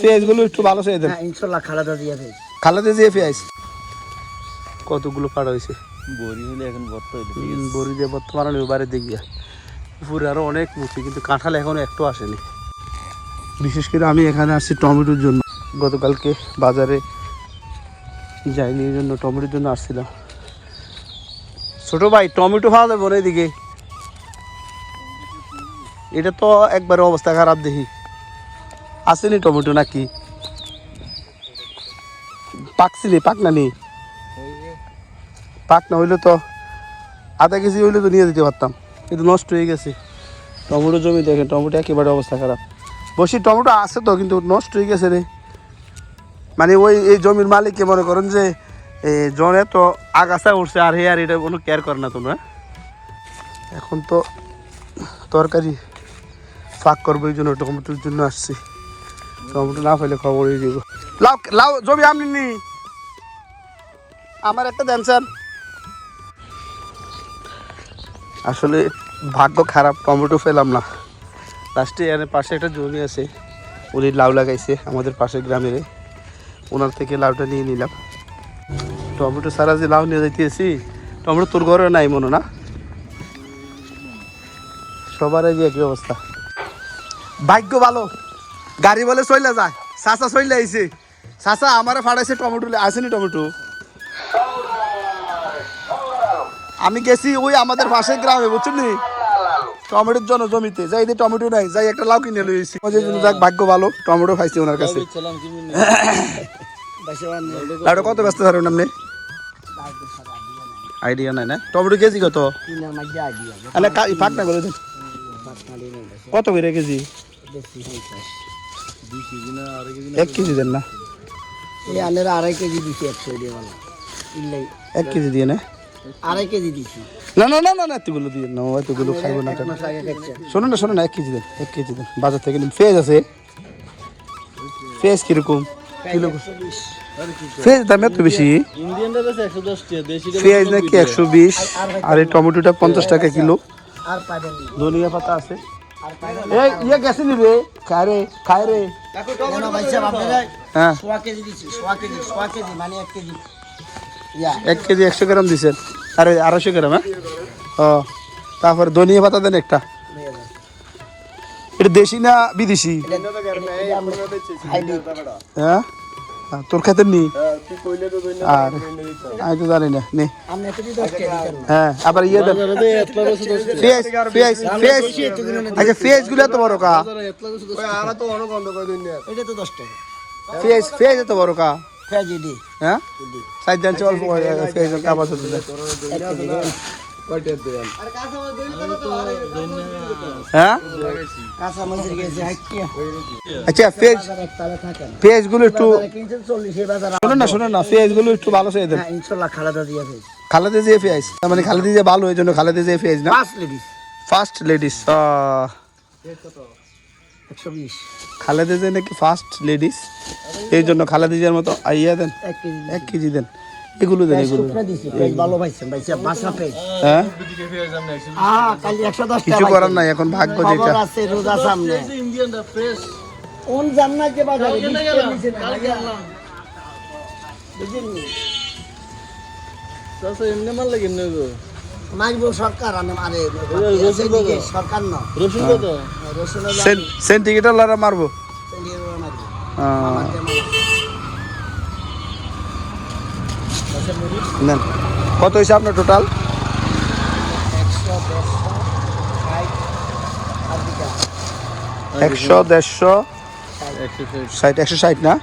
পেঁয়াজগুলো একটু ভালো চাই দেন হ্যাঁ ইনশাল্লাহ খালাদা দিয়ে ফেস খালাতে দিয়ে পেঁয়াজ? কতগুলো পাড় হয়েছে? বড়ি হলে এখন ভর্তা হইলে ঠিক হুম, বড়ি দিয়ে বর্তমানে বাইরে দেখিয়া উপরে আরও অনেক মুচি কিন্তু কাঁঠাল এখনও একটু আসেনি। বিশেষ করে আমি এখানে আসছি টমেটোর জন্য। গতকালকে বাজারে যাইনি এই জন্য টমেটোর জন্য আসছিলাম। ছোট ভাই টমেটো খাওয়া যাবে এদিকে। এটা তো একবারে অবস্থা খারাপ দেখি। আসেনি টমেটো নাকি? পাকছি নি পাক না নি পাক না হইলে তো আধা কেজি হইলে তো নিয়ে দিতে পারতাম, কিন্তু নষ্ট হয়ে গেছে। টমেটো জমি দেখেন, টমেটো একেবারে অবস্থা খারাপ। বসি টমেটো আছে তো, কিন্তু নষ্ট হয়ে গেছে রে। মানে ওই, এই জমির মালিককে মনে করেন যে জনে তো আগাছা উঠছে, আর হে আর এটা কোনো কেয়ার করে না তোমরা। এখন তো তরকারি ফাঁক করব এই জন্য, টমেটোর জন্য আসছি। টমেটো না পাইলে খবর হয়ে যাব লাউ লাউ জমি আপনি নি। আমার একটা দেন আসলে ভাগ্য খারাপ, টমেটো পেলাম না। লাস্টে এর পাশে একটা জমি আছে, উনি লাউ লাগাইছে আমাদের পাশের গ্রামের। ওনার থেকে লাউটা নিয়ে নিলাম। টমেটো সারা যে লাউ নিয়ে যাইতেছি, টমেটো তোর ঘরে নাই মনে না? সবার যে একই অবস্থা। ভাগ্য ভালো। গাড়ি বলে চলে যায়। চাচা চলে আইছে। চাচা আমারে ফাড়াইছে টমেটো আসেনি টমেটো? আমি গেছি ওই আমাদের পাশের গ্রামে বুঝছেন? টমেটোর জন্য জমিতে। যাই দিয়ে টমেটো নাই যাই একটা লাউ কিনে লইছি যাক ভাগ্য ভালো টমেটো খাইছি ওনার কাছে। লাউটা কত ব্যস্ত ধরেন আপনি? আইডিয়া নাই না? টমেটো কেজি কত? আলে ফাঁক না করে দেন। কত করে কেজি? এক কেজি দেন না। এই আনের আড়াই কেজি দিছি একশো দিয়ে বলা। এক কেজি দিয়ে না? আড়াই কেজি দিছি। না না না না না এতগুলো দিয়ে না এতগুলো খাইবো না শোনো না শোনো না এক কেজি দেন এক কেজি দেন। বাজার থেকে নিন ফেজ আছে। ফেজ কীরকম? কিলো ফেজ দাম এত বেশি? পেঁয়াজ নাকি একশো বিশ? আর এই টমেটোটা পঞ্চাশ টাকা কিলো? আর ধনিয়া পাতা আছে? আর ইয়ে গেছে নি রে খায় রে খায় রে হ্যাঁ মানে এক কেজি ইয়া এক কেজি একশো গ্রাম দিছেন আর ওই আড়াইশো গ্রাম হ্যাঁ ও তারপরে ধনিয়া পাতা দেন একটা এটা দেশি না বিদেশি হ্যাঁ হ্যাঁ, তোর খাতের নি? আর আমি তো জানি না নে। হ্যাঁ আবার ইয়ে দেন। পেঁয়াজ পেঁয়াজ পেঁয়াজ আচ্ছা পেঁয়াজগুলো এত বড় কা? এটা তো দশ টাকা। পেঁয়াজ পেঁয়াজ এত বড় কা? হ্যাঁ? সাইড দেন চল কাপড় হ্যাঁ? আচ্ছা একটু না না একটু ভালো দেন। হ্যাঁ খালাদা যে পেঁয়াজ। তার মানে যে ভালো এই জন্য খালাতে যে পেঁয়াজ না? লেডিস ফার্স্ট লেডিস খালেদা যে নাকি ফার্স্ট লেডিস এই জন্য মতো আইয়া দেন। এক কেজি দেন। এগুলো দেন এগুলো ভালো পাইছেন পাইছে বাসা হ্যাঁ? হ্যাঁ কালি একশো দশ কিছু করার নাই এখন ভাগ্য যেটা। আছে রোজা সামনে। ইন্ডিয়ানটা ফ্রেশ কোন জান্নাত যে বাজারে বিশ টাকা নিচে না, ভাইয়া। বুঝলেননি? চাষা এমনি মারলে কেমনে গো মারবো সরকার আমি রসুন বাবা। সরকার না। রসুন কত? রসুন সেন্টিগ্রেটার লারা মারবো। আহ, নেন। কত হয়েছে আপনার টোটাল একশো দেড়শো ষাট, একশো ষাট না?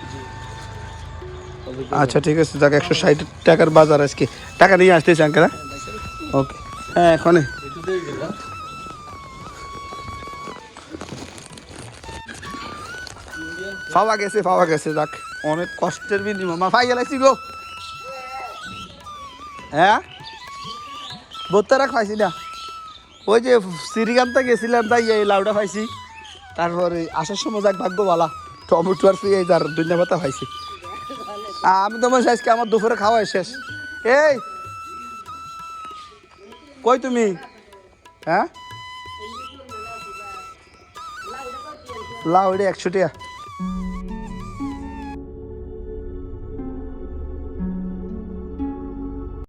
আচ্ছা ঠিক আছে, যাক, একশো ষাট টাকার বাজার আজকে। টাকা নিয়ে আসতেছে আঙ্কেরা ওকে। হ্যাঁ এখনই। পাওয়া গেছে পাওয়া গেছে, যাক। অনেক কষ্টের বিনিময়। মা পাই গেলাইছি গো। হ্যাঁ? বোত্তারা খাইছি না। ওই যে শ্রীকান্তা গেছিলাম, তাই এই লাউটা পাইছি তারপরে আসার সময় যাক ভাগ্য বালা টমেটো আর পেঁয়াজ আর ধনিয়া পাতা পাইছি আমি তো মনে আজকে আমার দুপুরে খাওয়া শেষ। এই! কই তুমি? হ্যাঁ? লাউ এটা একশো টাকা।